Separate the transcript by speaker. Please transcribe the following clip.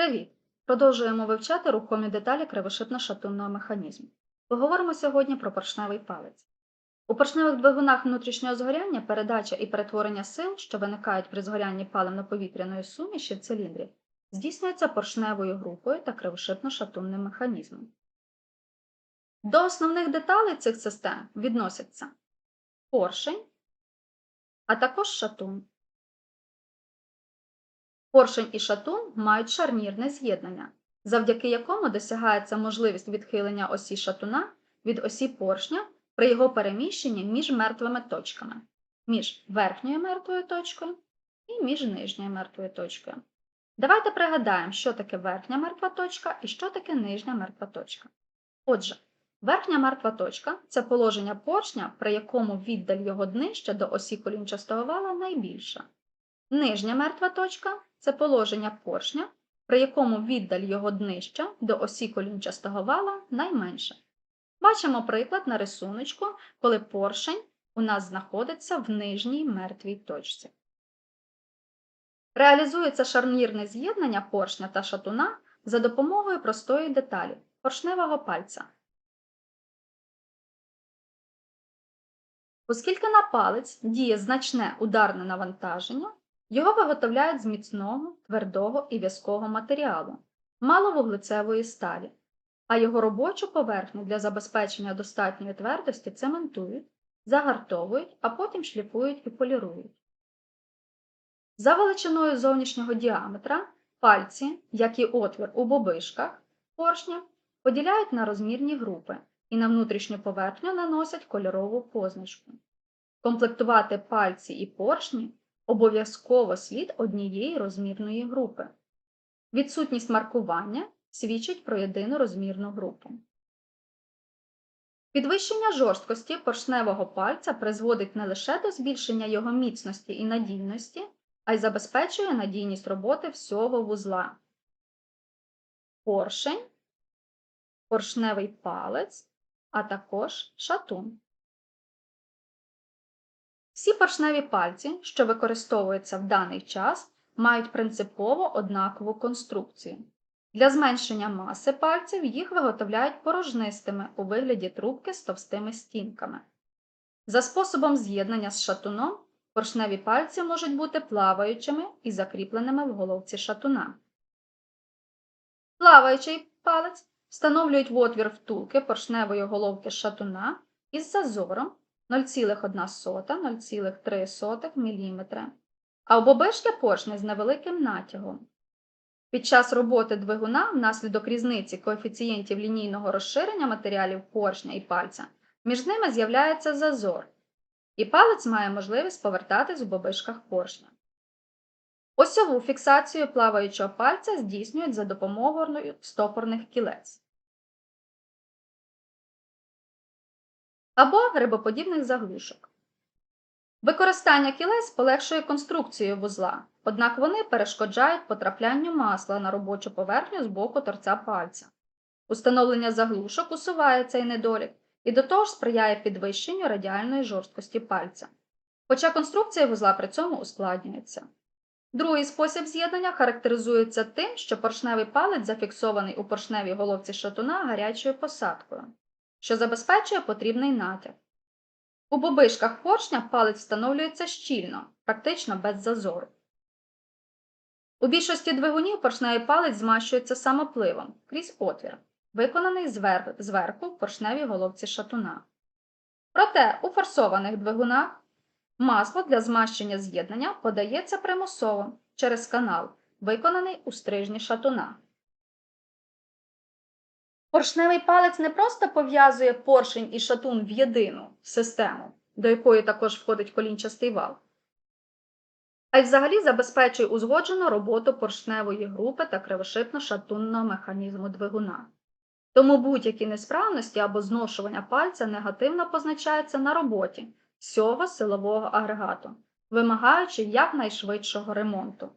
Speaker 1: Привіт! Продовжуємо вивчати рухомі деталі кривошипно-шатунного механізму. Поговоримо сьогодні про поршневий палець. У поршневих двигунах внутрішнього згоряння передача і перетворення сил, що виникають при згорянні паливно-повітряної суміші в циліндрі, здійснюється поршневою групою та кривошипно-шатунним механізмом. До основних деталей цих систем відносяться поршень, а також шатун. Поршень і шатун мають шарнірне з'єднання, завдяки якому досягається можливість відхилення осі шатуна від осі поршня при його переміщенні між мертвими точками, між верхньою мертвою точкою і між нижньою мертвою точкою. Давайте пригадаємо, що таке верхня мертва точка і що таке нижня мертва точка. Отже, верхня мертва точка це положення поршня, при якому віддаль його днища до осі колінчастого вала найбільша. Нижня мертва точка це положення поршня, при якому віддаль його днища до осі колінчастого вала найменша. Бачимо приклад на рисуночку, коли поршень у нас знаходиться в нижній мертвій точці. Реалізується шарнірне з'єднання поршня та шатуна за допомогою простої деталі поршневого пальця. Оскільки на палець діє значне ударне навантаження, його виготовляють з міцного, твердого і в'язкого матеріалу, маловуглецевої сталі, а його робочу поверхню для забезпечення достатньої твердості цементують, загартовують, а потім шліфують і полірують. За величиною зовнішнього діаметра пальці, як і отвір у бобишках поршня, поділяють на розмірні групи і на внутрішню поверхню наносять кольорову позначку. Комплектувати пальці і поршні обов'язково слід однієї розмірної групи. Відсутність маркування свідчить про єдину розмірну групу. Підвищення жорсткості поршневого пальця призводить не лише до збільшення його міцності і надійності, а й забезпечує надійність роботи всього вузла. Поршень, поршневий палець, а також шатун. Всі поршневі пальці, що використовуються в даний час, мають принципово однакову конструкцію. Для зменшення маси пальців їх виготовляють порожнистими у вигляді трубки з товстими стінками. За способом з'єднання з шатуном поршневі пальці можуть бути плаваючими і закріпленими в головці шатуна. Плаваючий палець встановлюють в отвір втулки поршневої головки шатуна із зазором 0,1-0,3 мм, а обобишки поршня з невеликим натягом. Під час роботи двигуна внаслідок різниці коефіцієнтів лінійного розширення матеріалів поршня і пальця між ними з'являється зазор, і палець має можливість повертатись у бобишках поршня. Осьову фіксацію плаваючого пальця здійснюють за допомогою стопорних кілець. Або грибоподібних заглушок. Використання кілець полегшує конструкцію вузла, однак вони перешкоджають потраплянню масла на робочу поверхню з боку торця пальця. Установлення заглушок усуває цей недолік і до того ж сприяє підвищенню радіальної жорсткості пальця. Хоча конструкція вузла при цьому ускладнюється. Другий спосіб з'єднання характеризується тим, що поршневий палець зафіксований у поршневій головці шатуна гарячою посадкою що забезпечує потрібний натяг. У бобишках поршня палець встановлюється щільно, практично без зазору. У більшості двигунів поршневий палець змащується самопливом крізь отвір, виконаний зверху в поршневій головці шатуна. Проте у форсованих двигунах масло для змащення з'єднання подається примусово через канал, виконаний у стрижні шатуна. Поршневий палець не просто пов'язує поршень і шатун в єдину систему, до якої також входить колінчастий вал, а й взагалі забезпечує узгоджену роботу поршневої групи та кривошипно-шатунного механізму двигуна. Тому будь-які несправності або зношування пальця негативно позначаються на роботі всього силового агрегату, вимагаючи якнайшвидшого ремонту.